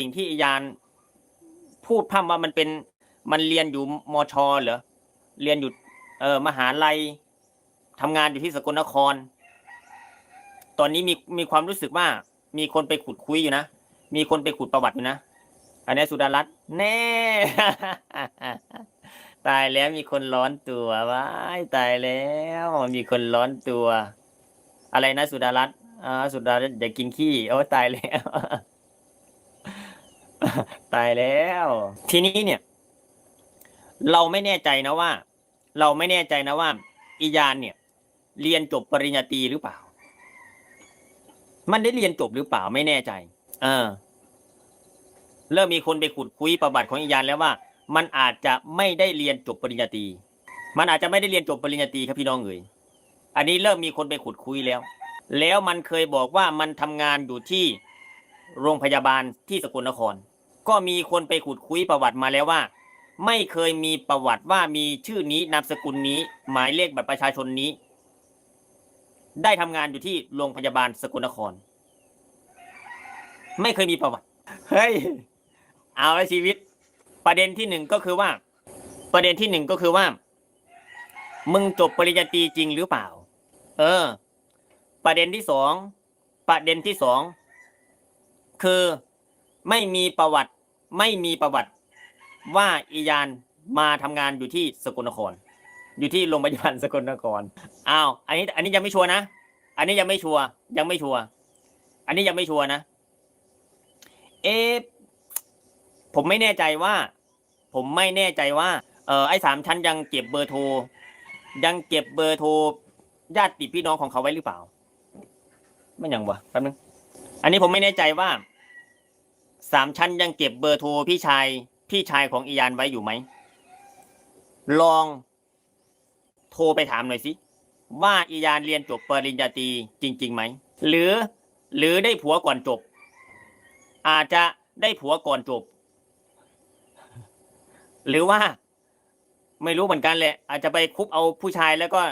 สิ่งที่อียาน พูดพร่ำว่ามันเป็นมันเรียนอยู่มชเหรอเรียนอยู่เออมหาลัยทำงานอยู่ที่สกลนคร ตอนนี้มีมีความรู้สึกว่า มีคนไปขุดคุยอยู่นะ มีคนไปขุดประวัติอยู่นะ อันนี้สุดารัตน์แน่ ตายแล้วมีคนร้อนตัวว้ายตายแล้ว มีคนร้อนตัว อะไรนะสุดารัตน์อ่าสุดารัตน์อย่ากินขี้ โอ้ตายแล้ว ตายแล้ว ทีนี้เนี่ย เราไม่แน่ใจนะว่า เราไม่แน่ใจนะว่า อียานเนี่ย เรียนจบปริญญาตรีหรือเปล่า มันได้เรียนจบหรือเปล่าไม่แน่ใจ เออ เริ่มมีคนไปขุดคุยประวัติของอียานแล้วว่า มันอาจจะไม่ได้เรียนจบปริญญาตรีมันอาจจะไม่ได้เรียนจบปริญญาตรีครับพี่น้องเอ๋ยอันนี้เริ่มมีคนไปขุดคุยแล้ว แล้วมันเคยบอกว่ามันทำงานอยู่ที่โรงพยาบาลที่สกลนคร ก็มีคนไปขุดคุยประวัติมาแล้วว่า ไม่เคยมีประวัติว่ามีชื่อนี้นามสกุลนี้ หมายเลขบัตรประชาชนนี้ ได้ทำงานอยู่ที่โรงพยาบาลสกลนคร ไม่เคยมีประวัติ เฮ้ย เอาละชีวิต ประเด็นที่หนึ่งก็คือว่า ประเด็นที่หนึ่งก็คือว่า มึงจบปริญญาตรีจริงหรือเปล่า เออ ประเด็นที่สองประเด็นที่สองคือไม่มีประวัติ ไม่มีประวัติว่าอียานมาทำงานอยู่ที่สกลนคร อยู่ที่โรงพยาบาลสกลนครอ้าวอันนี้ อันนี้ยังไม่ชัวร์นะอันนี้ยังไม่ชัวร์ยังไม่ชัวร์อันนี้ยังไม่ชัวร์นะเอะผมไม่แน่ใจว่า ผมไม่แน่ใจว่า เออไอ้สามชั้นยังเก็บเบอร์โทร ยังเก็บเบอร์โทรญาติพี่น้องของเขาไว้หรือเปล่าไม่ยังวะแป๊บนึงอันนี้ผมไม่แน่ใจว่า สามชั้นยังเก็บเบอร์โทรพี่ชายพี่ชายของอียานไว้อยู่ไหม ลองโทรไปถามหน่อยสิ ว่าอียานเรียนจบปริญญาตรีจริงๆไหม หรือหรือได้ผัวก่อนจบ อาจจะได้ผัวก่อนจบ หรือว่า ไม่รู้เหมือนกันแหละ อาจจะไปคุบเอาผู้ชายแล้วก็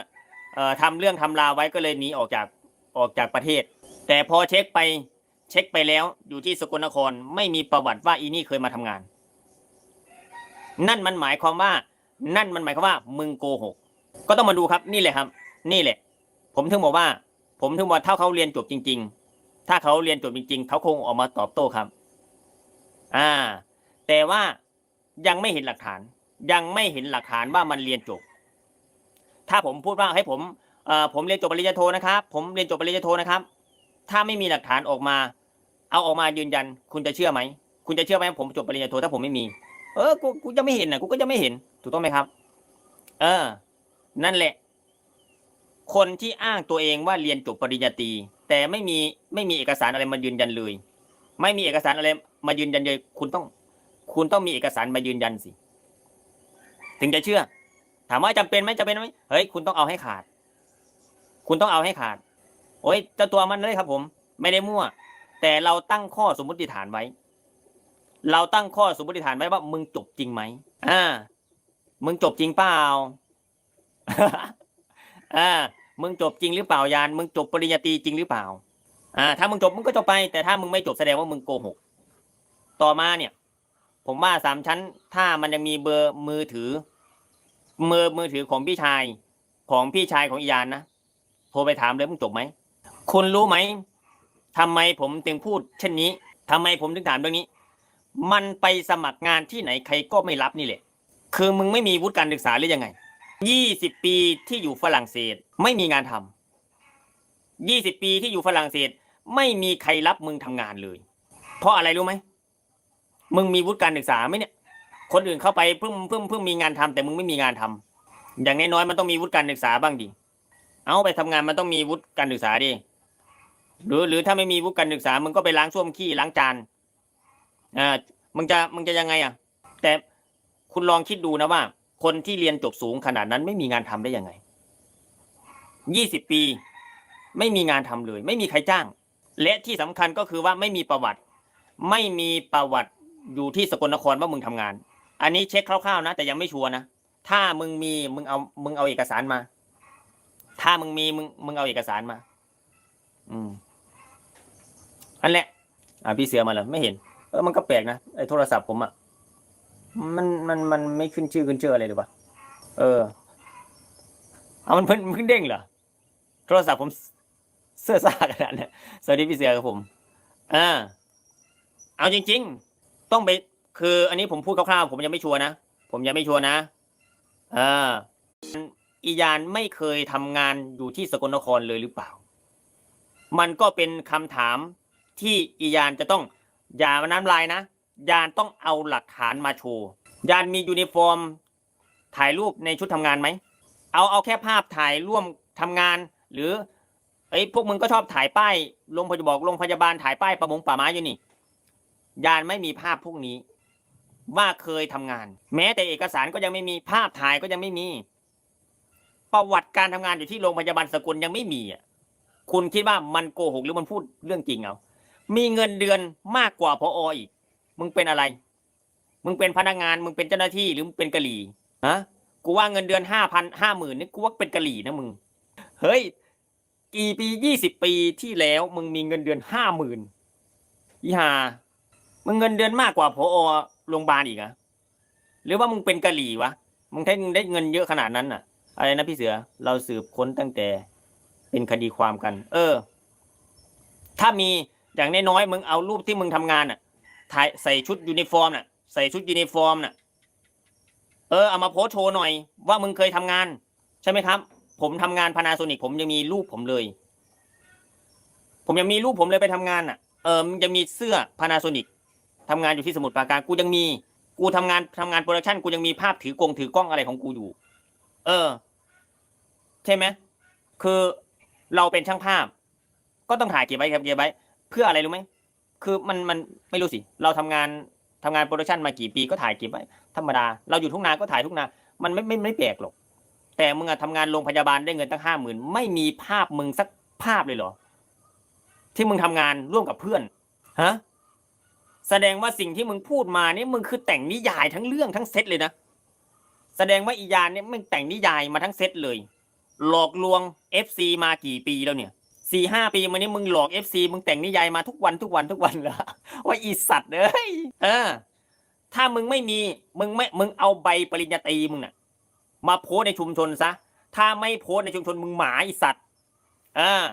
ทำเรื่องทำราวไว้ก็เลยหนีออกจากออกจากประเทศ แต่พอเช็คไป เช็คไปแล้วอยู่ที่สกลนครไม่มีประวัติว่าอีนี่เคยมาทำงาน นั่นมันหมายความว่า นั่นมันหมายความว่า มึงโกหก ก็ต้องมาดูครับ นี่แหละครับ นี่แหละ ผมถึงบอกว่า ผมถึงบอกถ้าเขาเรียนจบจริง ๆ ถ้าเขาเรียนจบจริง ๆ เขาคงออกมาตอบโต้ครับ อ่า แต่ว่ายังไม่เห็นหลักฐาน ยังไม่เห็นหลักฐานว่ามันเรียนจบ ถ้าผมพูดว่าให้ผมเอ่อผมเรียนจบปริญญาโทนะครับ ผมเรียนจบปริญญาโทนะครับ ถ้าไม่มีหลักฐานออกมา เอาออกมายืนยัน คุณจะเชื่อไหม คุณจะเชื่อไหมผมจบปริญญาโทถ้าผมไม่มี เออ กูกูจะไม่เห็นนะกูก็จะไม่เห็น ถูกต้องไหมครับ เออ นั่นแหละ คนที่อ้างตัวเองว่าเรียนจบปริญญาตรีแต่ไม่มีไม่มีเอกสารอะไรมายืนยันเลย ไม่มีเอกสารอะไรมายืนยันเลย คุณต้อง คุณต้องมีเอกสารมายืนยันสิ ถึงจะเชื่อ ถามว่าจำเป็นไหมจำเป็นไหมเฮ้ย คุณต้องเอาให้ขาด คุณต้องเอาให้ขาด โอ้ยเจ้าตัวมันเลยครับ ผม ไม่ได้มั่ว แต่เราตั้งข้อสมมติฐานไว้ เราตั้งข้อสมมติฐานไว้ว่า มึงจบจริงไหมอ่า มึงจบจริงเปล่าอ่า มึงจบจริงหรือเปล่ายาน มึงจบปริญญาตรีจริงหรือเปล่า อ่า ถ้ามึงจบมึงก็จบไป แต่ถ้ามึงไม่จบแสดงว่ามึงโกหก ต่อมาเนี่ย ผมว่าสามชั้น ถ้ามันยังมีเบอร์มือถือ มือมือถือของพี่ชาย ของพี่ชายของอียานนะ โทรไปถามเลยมึงจบไหม คุณรู้ไหม ทำไมผมถึงพูด เช่นนี้ทำไมผมถึงถามเรื่องนี้ มันไปสมัครงานที่ไหนใครก็ไม่รับนี่แหละ คือมึงไม่มีวุฒิการศึกษาหรือยังไงยี่สิบปีที่อยู่ฝรั่งเศสไม่มีงานทำยี่สิบปีที่อยู่ฝรั่งเศส ไม่มีใครรับมึงทำงานเลย เพราะอะไรรู้ไหมมึงมีวุฒิการศึกษาไหมเนี่ย คนอื่นเข้าไปเพิ่งเพิ่งเพิ่งมีงานทำแต่มึงไม่มีงานทำอย่างน้อยๆมันต้องมีวุฒิการศึกษาบ้างดิเอาไปทำงานมันต้องมีวุฒิการศึกษาดิ หรือหรือถ้าไม่มีวุฒิการศึกษามึงก็ไปล้างส้วมขี้ล้างจานอ่ามึงจะมึงจะยังไงอะ แต่คุณลองคิดดูนะว่า คนที่เรียนจบสูงขนาดนั้นไม่มีงานทำได้ยังไงยี่สิบปี ไม่มีงานทำเลย ไม่มีใครจ้าง และที่สำคัญก็คือว่าไม่มีประวัติ ไม่มีประวัติอยู่ที่สกลนครว่ามึงทำงาน อันนี้เช็คคร่าวๆนะแต่ยังไม่ชัวร์นะถ้ามึงมีมึงเอามึงเอาเอกสารมา ถ้ามึงมีมึงมึงเอาเอกสารมา อืม อันแหละ อ่าพี่เสือมาแล้วไม่เห็น เออมันก็แปลกนะไอ้โทรศัพท์ผมอะมันมันมันไม่ขึ้นชื่อขึ้นเชื่ออะไรเลยวะเออเอามันเพิ่งเพิ่งเด้งเหรอโทรศัพท์ผมเสื้อซ่าขนาดนี้สวัสดีพี่เสือครับผมอ่าเอาจริง ๆ ต้องไปคือ อันนี้ผมพูดคร่าวๆผมยังไม่ชัวร์นะผมยังไม่ชัวร์นะอ่าอียานไม่เคยทำงานอยู่ที่สกลนครเลยหรือเปล่า มันก็เป็นคำถาม ที่อียานจะต้องอย่ามาน้ำลายนะ ยานต้องเอาหลักฐานมาโชว์ ยานมียูนิฟอร์ม ถ่ายรูปในชุดทำงานไหม เอาเอาแค่ภาพถ่ายร่วมทำงาน หรือไอ้พวกมึงก็ชอบถ่ายป้ายโรงพยาบาลโรงพยาบาลถ่ายป้ายประมงป่าไม้อยู่นี่ ยานไม่มีภาพพวกนี้ ว่าเคยทำงาน แม้แต่เอกสารก็ยังไม่มีภาพถ่ายก็ยังไม่มี ประวัติการทำงานอยู่ที่โรงพยาบาลสกลยังไม่มีอะคุณคิดว่ามันโกหกหรือมันพูดเรื่องจริงเอา มีเงินเดือนมากกว่าพออีก มึงเป็นอะไร มึงเป็นพนักงาน มึงเป็นเจ้าหน้าที่หรือมึงเป็นกะหรี่ฮะกูว่าเงินเดือนห้าพันห้าหมื่นนี่กูว่าเป็นกะหรี่นะมึง เฮ้ย กี่ปียี่สิบปีที่แล้วมึงมีเงินเดือนห้าหมื่นอีห่ามึงเงินเดือนมากกว่าพอโรงพยาบาลอีกอะหรือว่ามึงเป็นกะหรี่วะ มึงได้ได้เงินเยอะขนาดนั้นอะอะไรนะพี่เสือ เราสืบค้นตั้งแต่เป็นคดีความกัน เออ ถ้ามี อย่างน้อยๆมึงเอารูปที่มึงทำงานอะถ่ายใส่ชุดยูนิฟอร์มน่ะใส่ชุดยูนิฟอร์มน่ะ เออเอามาโพสโชว์หน่อย ว่ามึงเคยทำงาน ใช่ไหมครับ ผมทำงานพานาโซนิกผมยังมีรูปผมเลย ผมยังมีรูปผมเลยไปทำงานอะ เออมันจะมีเสื้อพานาโซนิกทำงานอยู่ที่สมุทรปราการกูยังมี กูทำงานทำงานโปรดักชันกูยังมีภาพถือกงถือกล้องอะไรของกูอยู่ เออ ใช่ไหมคือเราเป็นช่างภาพ ก็ต้องถ่ายเก็บไว้ครับเก็บไว้ เพื่ออะไรรู้ไหมคือมันมันไม่รู้สิ เราทำงานทำงานโปรดักชันมากี่ปีก็ถ่ายเก็บไว้ธรรมดา เราอยู่ทุ่งนาก็ถ่ายทุ่งนา มันไม่ไม่ไม่แปลกหรอก แต่มึงอะทำงานโรงพยาบาลได้เงินตั้งห้าหมื่นไม่มีภาพมึงสักภาพเลยเหรอ ที่มึงทำงานร่วมกับเพื่อนฮะแสดงว่าสิ่งที่มึงพูดมานี่มึงคือแต่งนิยายทั้งเรื่องทั้งเซตเลยนะแสดงว่าอียานเนี่ยมึงแต่งนิยายมาทั้งเซตเลย หลอกลวง FC มากี่ปีแล้วเนี่ย สี่ห้าปีมานี้มึงหลอกเอฟซีมึงแต่งนิยายมาทุกวันทุกวันทุกวันเหรอว่าอีสัตว์เอ้ยเออ ถ้ามึงไม่มีมึงไม่มึงเอาใบปริญญาตรีมึงน่ะ มาโพสในชุมชนซะถ้าไม่โพสในชุมชนมึงหมาอีสัตว์อ่า